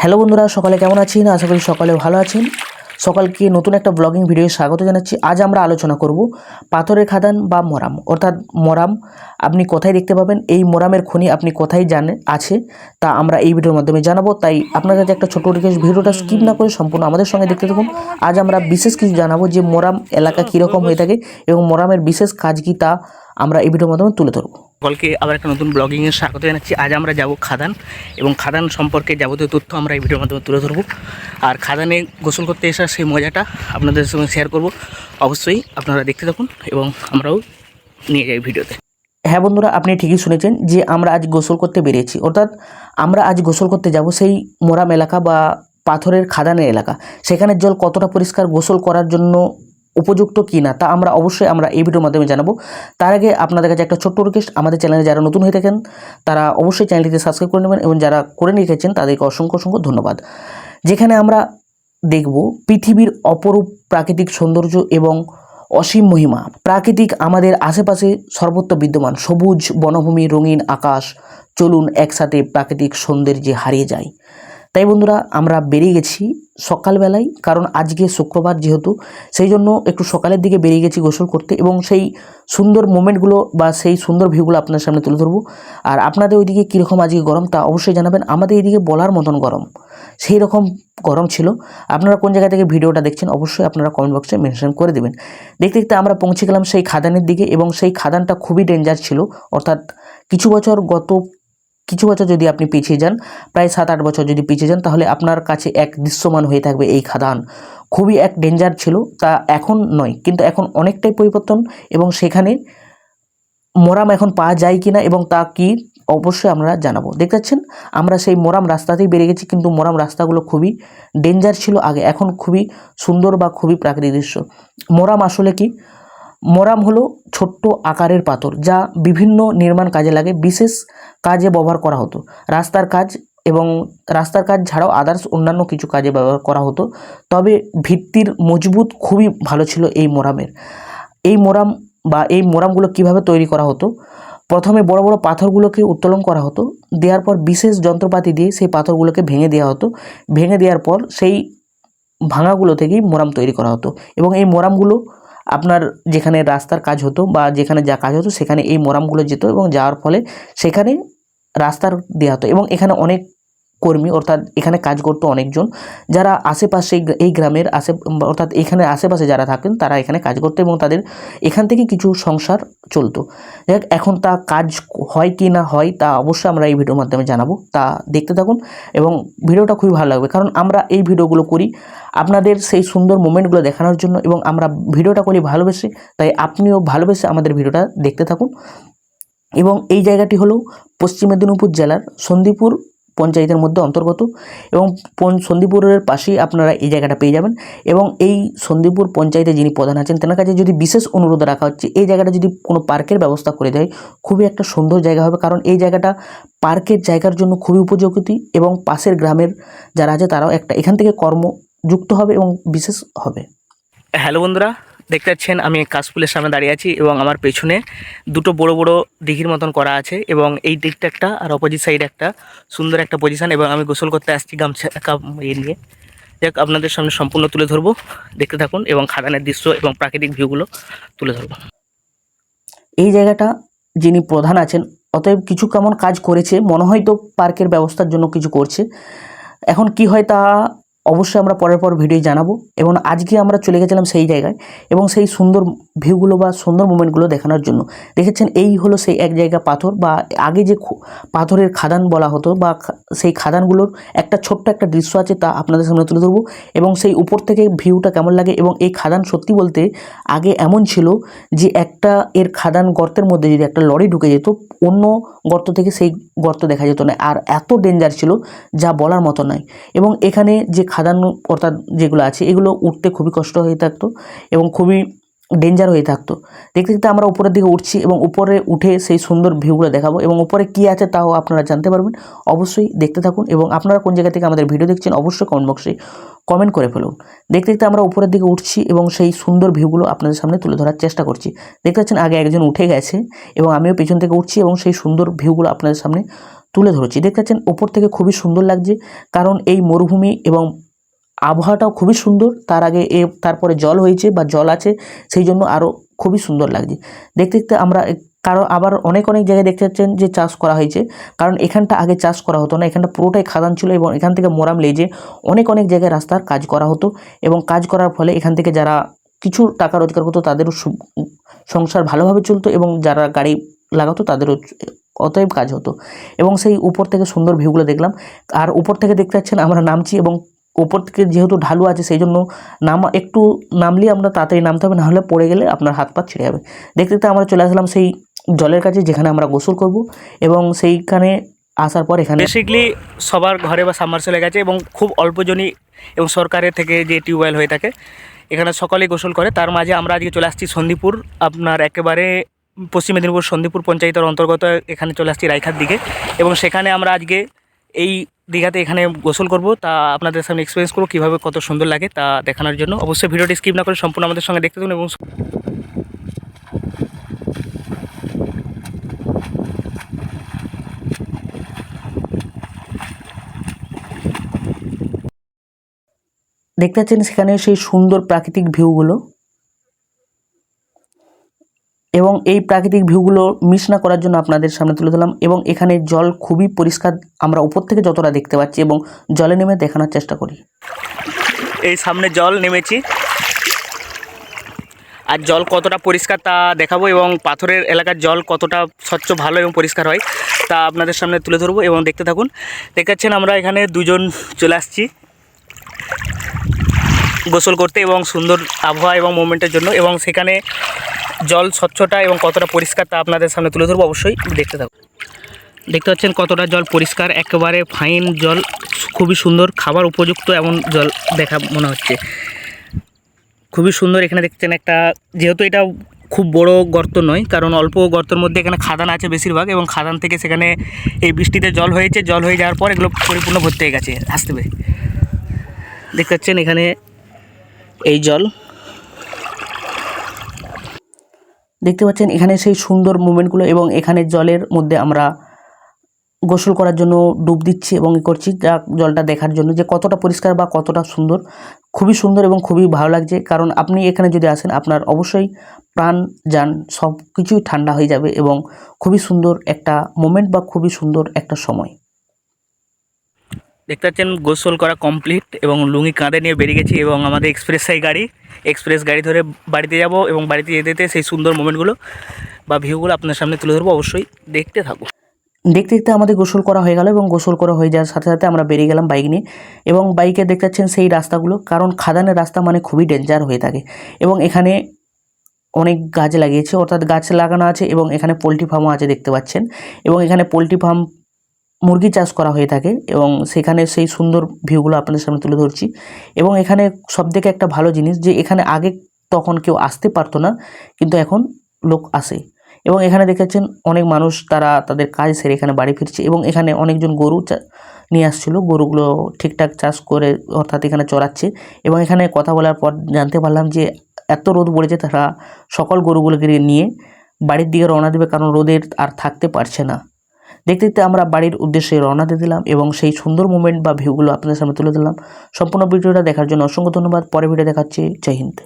Hello বন্ধুরা, সকালে কেমন আছেন? আশা করি সকালে ভালো আছেন। সকালকে নতুন একটা ব্লগিং ভিডিও স্বাগত জানাচ্ছি। আজ আমরা আলোচনা করব পাথরের খাদান বা মরাম। অর্থাৎ মরাম আপনি কোথায় দেখতে পাবেন, এই মরামের খনি আপনি কোথায় জানেন আছে, তা আমরা এই ভিডিওর মাধ্যমে জানাব। তাই আপনার কাছে একটা ছোট রিকোয়েস্ট ভিডিওটা স্কিপ না করে সম্পূর্ণ আমাদের সঙ্গে দেখতে থাকুন। আজ আমরা বিশেষ কিছু জানাব যে মরাম এলাকা কীরকম হয়ে থাকে এবং মরামের বিশেষ কাজ কী, তা আমরা এই ভিডিওর মাধ্যমে তুলে ধরবো। সকলকে আবার একটা নতুন ব্লগিংয়ের স্বাগত জানাচ্ছি। আজ আমরা যাব খাদান এবং খাদান সম্পর্কে যাবতীয় তথ্য আমরা এই ভিডিওর মাধ্যমে তুলে ধরবো। আর খাদানে গোসল করতে আসার সেই মজাটা আপনাদের সঙ্গে শেয়ার করব। অবশ্যই আপনারা দেখতে থাকুন এবং আমরাও নিয়ে যাই ভিডিওতে। হ্যাঁ বন্ধুরা আপনি ঠিকই শুনেছেন যে আমরা আজ গোসল করতে বেরিয়েছি। অর্থাৎ আমরা আজ গোসল করতে যাব সেই মোরাম এলাকা বা পাথরের খাদানের এলাকা। সেখানের জল কতটা পরিষ্কার গোসল করার জন্য উপযুক্ত কি না তা আমরা অবশ্যই আমরা এই ভিডিওর মাধ্যমে জানাব। তার আগে আপনাদের কাছে একটা ছোট্ট রিকোয়েস্ট আমাদের চ্যানেলে যারা নতুন হয়ে থাকেন, তারা অবশ্যই চ্যানেলটিতে সাবস্ক্রাইব করে নেবেন এবং যারা করে রেখেছেন তাদেরকে অসংখ্য অসংখ্য ধন্যবাদ। যেখানে আমরা দেখব পৃথিবীর অপরূপ প্রাকৃতিক সৌন্দর্য এবং অসীম মহিমা। প্রাকৃতিক আমাদের আশেপাশে সর্বত্র বিদ্যমান। সবুজ বনভূমি, রঙিন আকাশ, চলুন একসাথে প্রাকৃতিক সৌন্দর্যে হারিয়ে যায় তাই বন্ধুরা, আমরা বেরিয়ে গেছি সকালবেলায়, কারণ আজকে শুক্রবার যেহেতু, সেই জন্য একটু সকালের দিকে বেরিয়ে গেছি গোসল করতে এবং সেই সুন্দর মোমেন্টগুলো বা সেই সুন্দর ভিউগুলো আপনার সামনে তুলে ধরবো। আর আপনাদের ওইদিকে কীরকম আজকে গরম, তা অবশ্যই জানাবেন। আমাদের এইদিকে বলার মতন গরম, সেই রকম গরম ছিল। আপনারা কোন জায়গা থেকে ভিডিওটা দেখছেন, অবশ্যই আপনারা কমেন্ট বক্সে মেনশন করে দেবেন। দেখতে দেখতে আমরা পৌঁছে গেলাম সেই খাদানের দিকে এবং সেই খাদানটা খুবই ডেঞ্জার ছিল। অর্থাৎ কিছু বছর গত কিছু বছর যদি আপনি পিছিয়ে যান, প্রায় সাত আট বছর যদি পিছিয়ে যান, তাহলে আপনার কাছে এক দৃশ্যমান হয়ে থাকবে এই খাদান। খুবই এক ডেঞ্জার ছিল, তা এখন নয়, কিন্তু এখন অনেকটাই পরিবর্তন এবং সেখানে মোরাম এখন পাওয়া যায় কিনা এবং তা কি, অবশ্যই আমরা জানাব। দেখতে পাচ্ছেন, আমরা সেই মোরাম রাস্তাতেই বেরিয়ে গেছি, কিন্তু মোরাম রাস্তাগুলো খুবই ডেঞ্জার ছিল আগে, এখন খুবই সুন্দর বা খুবই প্রাকৃতিক দৃশ্য। মোরাম আসলে কি মোরাম হলো ছোট্ট আকারের পাথর যা বিভিন্ন নির্মাণ কাজে লাগে, বিশেষ কাজে ব্যবহার করা হতো। রাস্তার কাজ এবং রাস্তার কাজ ছাড়াও আদার্স অন্যান্য কিছু কাজে ব্যবহার করা হতো। তবে ভিত্তির মজবুত খুবই ভালো ছিল এই মোরামের। এই মোরাম বা এই মোরামগুলো কীভাবে তৈরি করা হতো? প্রথমে বড় বড় পাথরগুলোকে উত্তোলন করা হতো। দেওয়ার পর বিশেষ যন্ত্রপাতি দিয়ে সেই পাথরগুলোকে ভেঙে দেওয়া হতো। ভেঙে দেওয়ার পর সেই ভাঙাগুলো থেকেই মোরাম তৈরি করা হতো এবং এই মোরামগুলো আপনার যেখানে রাস্তার কাজ হতো বা যেখানে যা কাজ হতো সেখানে এই মোরামগুলো যেত এবং যাওয়ার ফলে সেখানে রাস্তার দেওয়া হতো এবং এখানে অনেক কর্মী, অর্থাৎ এখানে কাজ করতো অনেকজন। যারা আশেপাশে এই গ্রামের আশে অর্থাৎ এখানে আশেপাশে যারা থাকেন, তারা এখানে কাজ করতো এবং তাদের এখান থেকে কিছু সংসার চলতো। দেখ এখন তা কাজ হয় কি না হয়, তা অবশ্যই আমরা এই ভিডিওর মাধ্যমে জানাব। তা দেখতে থাকুন এবং ভিডিওটা খুবই ভালো লাগবে। কারণ আমরা এই ভিডিওগুলো করি আপনাদের সেই সুন্দর মোমেন্টগুলো দেখানোর জন্য এবং আমরা ভিডিওটা করি ভালোবেসে, তাই আপনিও ভালোবেসে আমাদের ভিডিওটা দেখতে থাকুন। এবং এই জায়গাটি হলো পশ্চিম মেদিনীপুর জেলার সন্দীপুর পঞ্চায়েতের মধ্যে অন্তর্গত এবং সন্দীপুরের পাশেই আপনারা এই জায়গাটা পেয়ে যাবেন এবং এই সন্দীপুর পঞ্চায়েতে যিনি প্রধান আছেন, তেনার কাছে যদি বিশেষ অনুরোধ রাখা হচ্ছে, এই জায়গাটা যদি কোনো পার্কের ব্যবস্থা করে দেয়, খুবই একটা সুন্দর জায়গা হবে কারণ এই জায়গাটা পার্কের জায়গার জন্য খুবই উপযোগী এবং পাশের গ্রামের যারা আছে তারাও একটা এখান থেকে কর্ম যুক্ত হবে এবং বিশেষ হবে। হ্যালো বন্ধুরা দেখতে পাচ্ছেন, আমি কাশফুলের সামনে দাঁড়িয়ে আছি এবং আমার পেছনে দুটো বড় বড় দিঘির মতন করা আছে এবং এই দিকটা একটা আর অপোজিট সাইড একটা সুন্দর একটা পজিশন এবং আমি গোসল করতে আসছি গামছা ইয়ে নিয়ে। যাক, আপনাদের সামনে সম্পূর্ণ তুলে ধরবো। দেখতে থাকুন এবং খাদানের দৃশ্য এবং প্রাকৃতিক ভিউগুলো তুলে ধরবো। এই জায়গাটা যিনি প্রধান আছেন, অতএব কিছু কেমন কাজ করেছে, মনে হয় তো পার্কের ব্যবস্থার জন্য কিছু করছে। এখন কি হয় তা অবশ্যই আমরা পরের পর ভিডিও জানাব এবং আজকে আমরা চলে গেছিলাম সেই জায়গায় এবং সেই সুন্দর ভিউগুলো বা সুন্দর মোমেন্টগুলো দেখানোর জন্য। দেখেছেন, এই হলো সেই এক জায়গা পাথর বা আগে যে পাথরের খাদান বলা হতো বা সেই খাদানগুলোর একটা ছোট্ট একটা দৃশ্য আছে তা আপনাদের সামনে তুলে ধরবো এবং সেই উপর থেকে ভিউটা কেমন লাগে এবং এই খাদান সত্যি বলতে আগে এমন ছিল যে একটা এর খাদান গর্তের মধ্যে যদি একটা লরি ঢুকে যেত, অন্য গর্ত থেকে সেই গর্ত দেখা যেত না। আর এত ডেঞ্জার ছিল যা বলার মতো নয়। এবং এখানে যে খাদান অর্থাৎ যেগুলো আছে, এগুলো উঠতে খুবই কষ্ট হয়ে থাকতো এবং খুবই ডেঞ্জার হয়ে থাকতো। দেখতে দেখতে আমরা উপরের দিকে উঠছি এবং উপরে উঠে সেই সুন্দর ভিউগুলো দেখাবো এবং উপরে কী আছে তাও আপনারা জানতে পারবেন। অবশ্যই দেখতে থাকুন এবং আপনারা কোন জায়গা থেকে আমাদের ভিডিও দেখছেন অবশ্যই কমেন্ট বক্সে কমেন্ট করে ফেলুন। দেখতে দেখতে আমরা উপরের দিকে উঠছি এবং সেই সুন্দর ভিউগুলো আপনাদের সামনে তুলে ধরার চেষ্টা করছি। দেখতে পাচ্ছেন আগে একজন উঠে গেছে এবং আমিও পেছন থেকে উঠছি এবং সেই সুন্দর ভিউগুলো আপনাদের সামনে তুলে ধরেছি। দেখতে পাচ্ছেন ওপর থেকে খুবই সুন্দর লাগছে, কারণ এই মরুভূমি এবং আবহাওয়াটাও খুবই সুন্দর। তার আগে এ, তারপরে জল হয়েছে বা জল আছে, সেই জন্য আরও খুবই সুন্দর লাগছে। দেখতে দেখতে আমরা কারণ আবার অনেক অনেক জায়গায় দেখতে পাচ্ছেন যে চাষ করা হয়েছে, কারণ এখানটা আগে চাষ করা হতো না, এখানটা পুরোটাই খাদান ছিল এবং এখান থেকে মোরাম লেজে অনেক অনেক জায়গায় রাস্তার কাজ করা হতো এবং কাজ করার ফলে এখান থেকে যারা কিছু টাকা রোজগার করতো, তাদেরও সংসার ভালোভাবে চলতো এবং যারা গাড়ি লাগাতো, তাদেরও অতএব কাজ হতো। এবং সেই উপর থেকে সুন্দর ভিউগুলো দেখলাম। আর উপর থেকে দেখতে পাচ্ছেন আমরা নামছি এবং উপর থেকে যেহেতু ঢালু আছে সেই জন্য নাম একটু নামলে আমরা তাড়াতাড়ি নামতে হবে, নাহলে পড়ে গেলে আপনার হাত পা ছিঁড়ে যাবে। দেখতে দেখতে আমরা চলে আসলাম সেই জলের কাছে যেখানে আমরা গোসল করব এবং সেইখানে আসার পর এখানে বেসিকলি সবার ঘরে বা সাবমার্সেলে গেছে এবং খুব অল্পজনই এবং সরকারের থেকে যে টিউবওয়েল হয়ে থাকে, এখানে সকলেই গোসল করে। তার মাঝে আমরা আজকে চলে আসছি সন্দীপুর। আপনার একেবারে পশ্চিম মেদিনীপুর সন্দীপুর পঞ্চায়েতের অন্তর্গত এখানে চলে আসছি রাইখার দিকে এবং সেখানে আমরা আজকে এই দীঘাতে এখানে গোসল করব। তা আপনাদের সামনে এক্সপিরিয়েন্স করব কীভাবে কত সুন্দর লাগে তা দেখানোর জন্য। অবশ্যই ভিডিওটি স্কিপ না করে সম্পূর্ণ আমাদের সঙ্গে দেখতে থাকুন এবং দেখতে পাচ্ছেন সেখানে সেই সুন্দর প্রাকৃতিক ভিউগুলো এবং এই প্রাকৃতিক ভিউগুলো মিস না করার জন্য আপনাদের সামনে তুলে ধরলাম এবং এখানে জল খুবই পরিষ্কার। আমরা উপর থেকে যতটা দেখতে পাচ্ছি এবং জলে নেমে দেখানোর চেষ্টা করি। এই সামনে জল নেমেছি। আর জল কতটা পরিষ্কার তা দেখাবো এবং পাথরের এলাকার জল কতটা স্বচ্ছ, ভালো এবং পরিষ্কার হয় তা আপনাদের সামনে তুলে ধরবো এবং দেখতে থাকুন। দেখাচ্ছেন আমরা এখানে দুজন চলে আসছি। গোসল করতে এবং সুন্দর আবহাওয়া এবং মুভমেন্টের জন্য এবং সেখানে জল স্বচ্ছতা এবং কতটা পরিষ্কার তা আপনাদের সামনে তুলে ধরবো, অবশ্যই দেখতে থাকুন। দেখতে পাচ্ছেন কতটা জল পরিষ্কার, একেবারে ফাইন জল, খুবই সুন্দর খাবার উপযুক্ত এমন জল দেখা মনে হচ্ছে। খুবই সুন্দর এখানে দেখছেন একটা, যেহেতু এটা খুব বড় গর্ত নয়, কারণ অল্প গর্তের মধ্যে এখানে খাদান আছে বেশিরভাগ এবং খাদান থেকে সেখানে এই বৃষ্টিতে জল হয়েছে, জল হয়ে যাওয়ার পর এগুলো পরিপূর্ণ ভর্তি হয়ে গেছে আসতে দেখতে পাচ্ছেন এখানে এই জল। দেখতে পাচ্ছেন, এখানে সেই সুন্দর মুভমেন্টগুলো এবং এখানে জলের মধ্যে আমরা গোসল করার জন্য ডুব দিচ্ছি এবং করছি, যা জলটা দেখার জন্য যে কতটা পরিষ্কার বা কতটা সুন্দর। খুবই সুন্দর এবং খুবই ভালো লাগছে, কারণ আপনি এখানে যদি আসেন, আপনার অবশ্যই প্রাণ যান সব কিছুই ঠান্ডা হয়ে যাবে এবং খুবই সুন্দর একটা মোমেন্ট বা খুবই সুন্দর একটা সময়। দেখতে পাচ্ছেন, গোসল করা কমপ্লিট এবং লুঙ্গি কাঁধে নিয়ে বেরিয়ে গেছি এবং আমাদের এক্সপ্রেস সাই গাড়ি এক্সপ্রেস গাড়ি ধরে বাড়িতে যাব এবং বাড়িতে যেতে যেতে সেই সুন্দর মোমেন্টগুলো বা ভিউগুলো আপনার সামনে তুলে ধরবো। অবশ্যই দেখতে থাকব দেখতে দেখতে আমাদের গোসল করা হয়ে গেল এবং গোসল করা হয়ে যাওয়ার সাথে সাথে আমরা বেরিয়ে গেলাম বাইক নিয়ে এবং বাইকে দেখতে পাচ্ছেন সেই রাস্তাগুলো, কারণ খাদানের রাস্তা মানে খুবই ডেঞ্জার হয়ে থাকে এবং এখানে অনেক গাছ লাগিয়েছে, অর্থাৎ গাছ লাগানো আছে এবং এখানে পোলট্রি ফার্মও আছে দেখতে পাচ্ছেন এবং এখানে পোলট্রি ফার্ম মুরগি চাষ করা হয়ে থাকে এবং সেখানে সেই সুন্দর ভিউগুলো আপনাদের সামনে তুলে ধরছি। এবং এখানে সবথেকে একটা ভালো জিনিস যে এখানে আগে তখন কেউ আসতে পারতো না, কিন্তু এখন লোক আসে। এবং এখানে দেখেছেন অনেক মানুষ তারা তাদের কাজ সেরে এখানে বাড়ি ফিরছে এবং এখানে অনেকজন গরু নিয়ে আসছিল, গরুগুলো ঠিকঠাক চাষ করে অর্থাৎ এখানে চড়াচ্ছে। এবং এখানে কথা বলার পর জানতে পারলাম যে এত রোদ পড়েছে তারা সকল গরুগুলোকে নিয়ে বাড়ির দিকে রওনা দেবে কারণ রোদের আর থাকতে পারছে না। দেখতে দেখতে আমরা বাড়ির উদ্দেশ্যে রওনা দিয়ে দিলাম এবং সেই সুন্দর মুমেন্ট বা ভিউগুলো আপনাদের সামনে তুলে দিলাম সম্পূর্ণ ভিডিওটা দেখার জন্য অসংখ্য ধন্যবাদ। পরে ভিডিও দেখাচ্ছি। জয় হিন্দ।